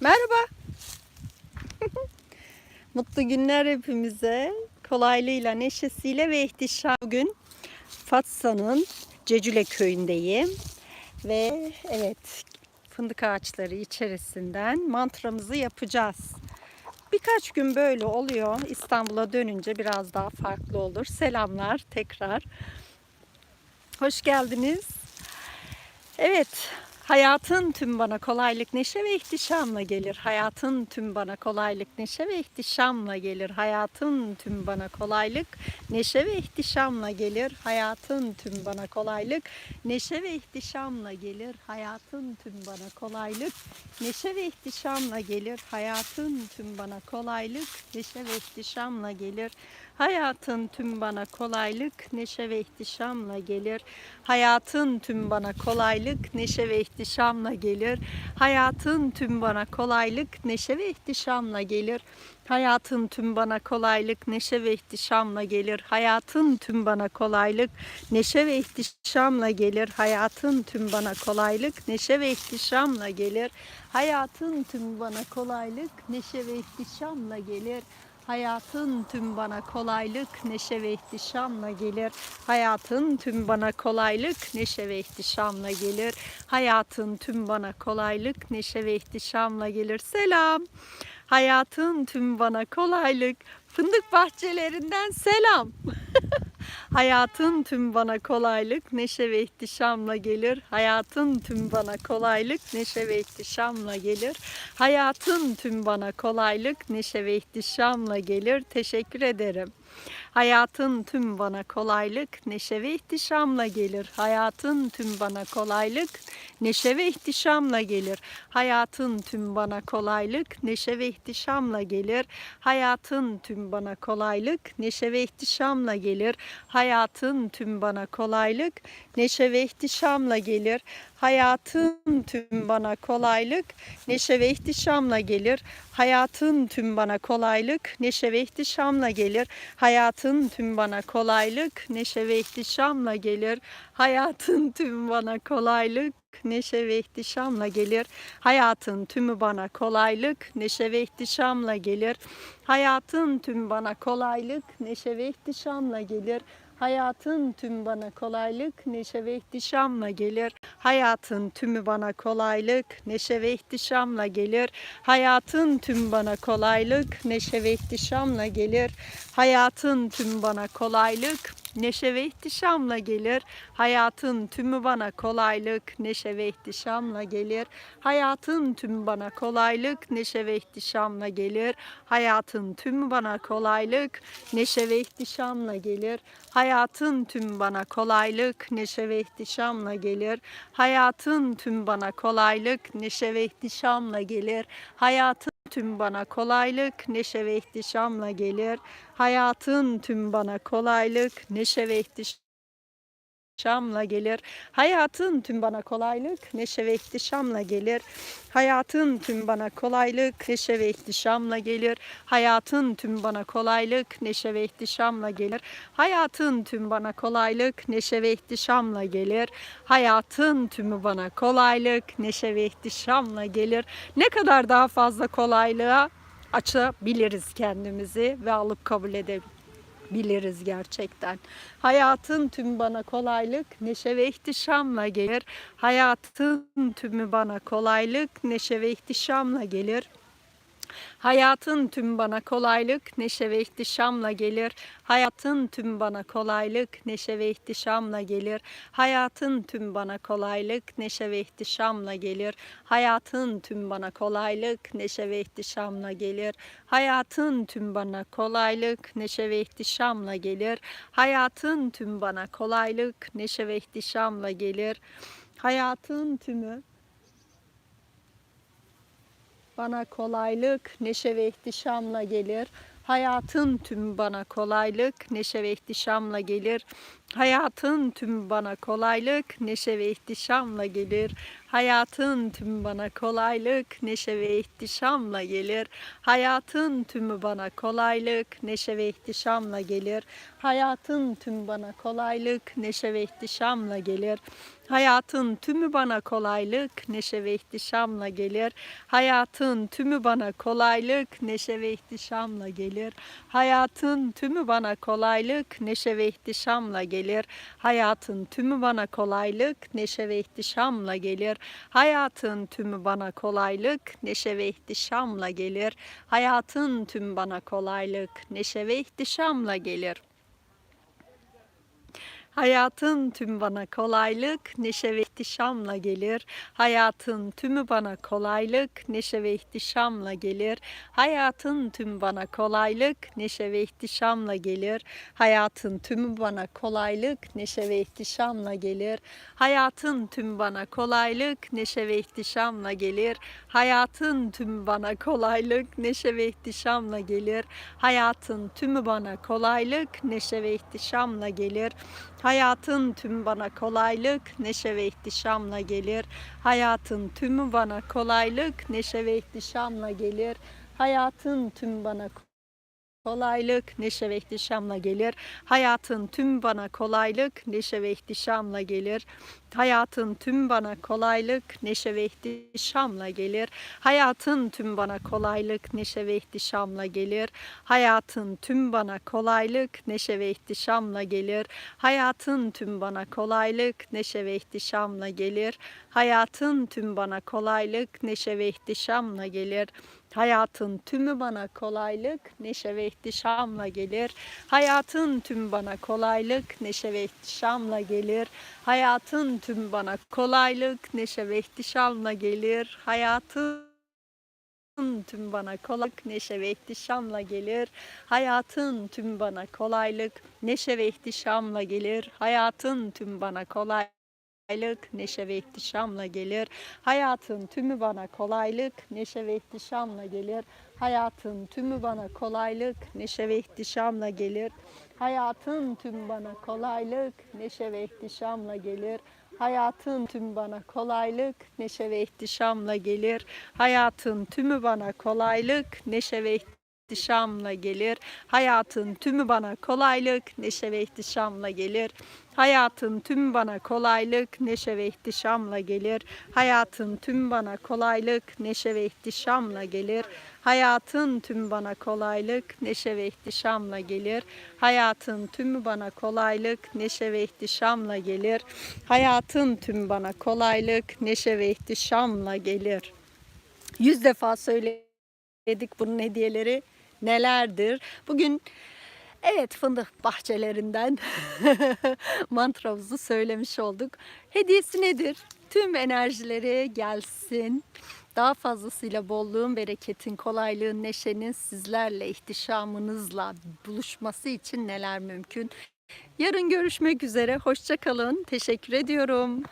Merhaba. Mutlu günler hepimize. Kolaylığıyla, neşesiyle ve ihtişam. Bugün Fatsa'nın Cecule köyündeyim. Ve evet fındık ağaçları içerisinden mantramızı yapacağız. Birkaç gün böyle oluyor. İstanbul'a dönünce biraz daha farklı olur. Selamlar tekrar. Hoş geldiniz. Evet, hayatın tüm bana kolaylık, neşe ve ihtişamla gelir. Hayatın tüm bana kolaylık, neşe ve ihtişamla gelir. Hayatın tüm bana kolaylık, neşe ve ihtişamla gelir. Hayatın tüm bana kolaylık, neşe ve ihtişamla gelir. Hayatın tüm bana kolaylık, neşe ve ihtişamla gelir. Hayatın tüm bana kolaylık, neşe ve ihtişamla gelir. Hayatın tüm bana kolaylık, neşe ve ihtişamla gelir. Hayatın tüm bana kolaylık, neşe ve ihtişamla gelir. Hayatın tüm bana kolaylık, neşe ve ihtişamla gelir. Hayatın tüm bana kolaylık, neşe ve ihtişamla gelir. Hayatın tüm bana kolaylık, neşe ve ihtişamla gelir. Hayatın tüm bana kolaylık, neşe ve ihtişamla gelir. Hayatın tüm bana kolaylık, neşe ve ihtişamla gelir. Hayatın tüm bana kolaylık, neşe ve ihtişamla gelir. Hayatın tüm bana kolaylık, neşe ve ihtişamla gelir. Hayatın tüm bana kolaylık, neşe ve ihtişamla gelir. Selam. Hayatın tüm bana kolaylık, fındık bahçelerinden selam. Hayatın tüm bana kolaylık, neşe ve ihtişamla gelir. Hayatın tüm bana kolaylık, neşe ve ihtişamla gelir. Hayatın tüm bana kolaylık, neşe ve ihtişamla gelir. Teşekkür ederim. Hayatın tüm bana kolaylık, neşe ve ihtişamla gelir. Hayatın tüm bana kolaylık, neşe ve ihtişamla gelir. Hayatın tüm bana kolaylık, neşe ve ihtişamla gelir. Hayatın tüm bana kolaylık, neşe ve ihtişamla gelir. Hayatın tüm bana kolaylık, neşe ve ihtişamla gelir. Hayatın tüm bana kolaylık, neşe ve ihtişamla gelir. Hayatın tüm bana kolaylık, neşe ve ihtişamla gelir. Hayatın tüm bana kolaylık, neşe ve ihtişamla gelir. Hayatın tüm bana kolaylık, neşe ve ihtişamla gelir. Hayatın tümü bana kolaylık, neşe ve ihtişamla gelir. Hayatın tüm bana kolaylık, neşe ve ihtişamla gelir. Hayatın tüm bana kolaylık, neşe ve ihtişamla gelir. Hayatın tümü bana kolaylık, neşe ve ihtişamla gelir. Hayatın tüm bana kolaylık, neşe ve ihtişamla gelir. Hayatın tüm bana kolaylık, neşe ve ihtişamla gelir. Hayatın tümü bana kolaylık, neşe ve ihtişamla gelir. Hayatın tümü bana kolaylık, neşe ve ihtişamla gelir. Hayatın tümü bana kolaylık, neşe ve ihtişamla gelir. Hayatın tüm bana kolaylık, neşe ve ihtişamla gelir. Hayatın tüm bana kolaylık, neşe ve ihtişamla gelir. Hayatın tüm bana kolaylık, neşe ve ihtişamla gelir. Hayatın tüm bana kolaylık, neşe ve ihtişamla gelir. Hayatın tüm bana kolaylık, neşe ve ihtişamla gelir. Hayatın tüm bana kolaylık, neşe ve ihtişamla gelir. Hayatın tüm bana kolaylık, neşe ve ihtişamla gelir. Hayatın tüm bana kolaylık, neşe ve ihtişamla gelir. Hayatın tümü bana kolaylık, neşe ve ihtişamla gelir. Ne kadar daha fazla kolaylığa açabiliriz kendimizi ve alıp kabul edebiliriz gerçekten. Hayatın tüm bana kolaylık, neşe ve ihtişamla gelir. Hayatın tümü bana kolaylık, neşe ve ihtişamla gelir. Hayatın tüm bana kolaylık, neşe ve ihtişamla gelir. Hayatın tüm bana kolaylık, neşe ve ihtişamla gelir. Hayatın tüm bana kolaylık, neşe ve ihtişamla gelir. Hayatın tüm bana kolaylık, neşe ve ihtişamla gelir. Hayatın tüm bana kolaylık, neşe ve ihtişamla gelir. Hayatın tüm bana kolaylık, neşe ve ihtişamla gelir. Hayatın tümü bana kolaylık, neşe ve ihtişamla gelir. Hayatın tüm bana kolaylık, neşe ve ihtişamla gelir. Hayatın tüm bana kolaylık, neşe ve ihtişamla gelir. Hayatın tüm bana kolaylık, neşe ve ihtişamla gelir. Hayatın tümü bana kolaylık, neşe ve ihtişamla gelir. Hayatın tüm bana kolaylık, neşe ve ihtişamla gelir. Hayatın tümü bana kolaylık, neşe ve ihtişamla gelir. Hayatın tümü bana kolaylık, neşe ve ihtişamla gelir. Hayatın tümü bana kolaylık, neşe ve ihtişamla gelir. Hayatın tümü bana kolaylık, neşe ve ihtişamla gelir. Hayatın tümü bana kolaylık, neşe ve ihtişamla gelir. Hayatın tümü bana kolaylık, neşe ve ihtişamla gelir. Hayatın tüm bana kolaylık, neşe ve ihtişamla gelir. Hayatın tümü bana kolaylık, neşe ve ihtişamla gelir. Hayatın tüm bana kolaylık, neşe ve ihtişamla gelir. Hayatın tümü bana kolaylık, neşe ve ihtişamla gelir. Hayatın tüm bana kolaylık, neşe ve ihtişamla gelir. Hayatın tüm bana kolaylık, neşe ve ihtişamla gelir. Hayatın tümü bana kolaylık, neşe ve ihtişamla gelir. Hayatın tüm bana kolaylık, neşe ve ihtişamla gelir. Hayatın tümü bana kolaylık, neşe ve ihtişamla gelir. Hayatın tüm bana kolaylık, neşe ve ihtişamla gelir. Hayatın tüm bana kolaylık, neşe ve ihtişamla gelir. Hayatın tüm bana kolaylık, neşe ve ihtişamla gelir. Hayatın tüm bana kolaylık, neşe ve ihtişamla gelir. Hayatın tüm bana kolaylık, neşe ve ihtişamla gelir. Hayatın tüm bana kolaylık, neşe ve ihtişamla gelir. Hayatın tüm bana kolaylık, neşe ve ihtişamla gelir. Hayatın tümü bana kolaylık, neşe ve ihtişamla gelir. Hayatın tüm bana kolaylık, neşe ve ihtişamla gelir. Hayatın tüm bana kolaylık, neşe ve ihtişamla gelir. Hayatın tüm bana kolaylık, neşe ve ihtişamla gelir. Hayatın tüm bana kolaylık, neşe ve ihtişamla gelir. Hayatın tüm bana kolaylık kolaylık, neşe ve ihtişamla gelir. Hayatın tümü bana kolaylık, neşe ve ihtişamla gelir. Hayatın tümü bana kolaylık, neşe ve ihtişamla gelir. Hayatın tüm bana kolaylık, neşe ve ihtişamla gelir. Hayatın tüm bana kolaylık, neşe ve ihtişamla gelir. Hayatın tümü bana kolaylık, neşe ve ihtişamla gelir. Hayatın tümü bana kolaylık, neşe ve ihtişamla gelir. Hayatın tüm bana kolaylık, neşe ve ihtişamla gelir. Hayatın tüm bana kolaylık, neşe ve ihtişamla gelir. Hayatın tüm bana kolaylık, neşe ve ihtişamla gelir. Hayatın tümü bana kolaylık, neşe ve ihtişamla gelir. Hayatın tüm bana kolaylık, neşe ve ihtişamla gelir. Yüz defa söyledik bunun hediyeleri nelerdir. Bugün Evet fındık bahçelerinden mantramızı söylemiş olduk. Hediyesi nedir? Tüm enerjileri gelsin. Daha fazlasıyla bolluğun, bereketin, kolaylığın, neşenin sizlerle, ihtişamınızla buluşması için neler mümkün? Yarın görüşmek üzere. Hoşça kalın. Teşekkür ediyorum.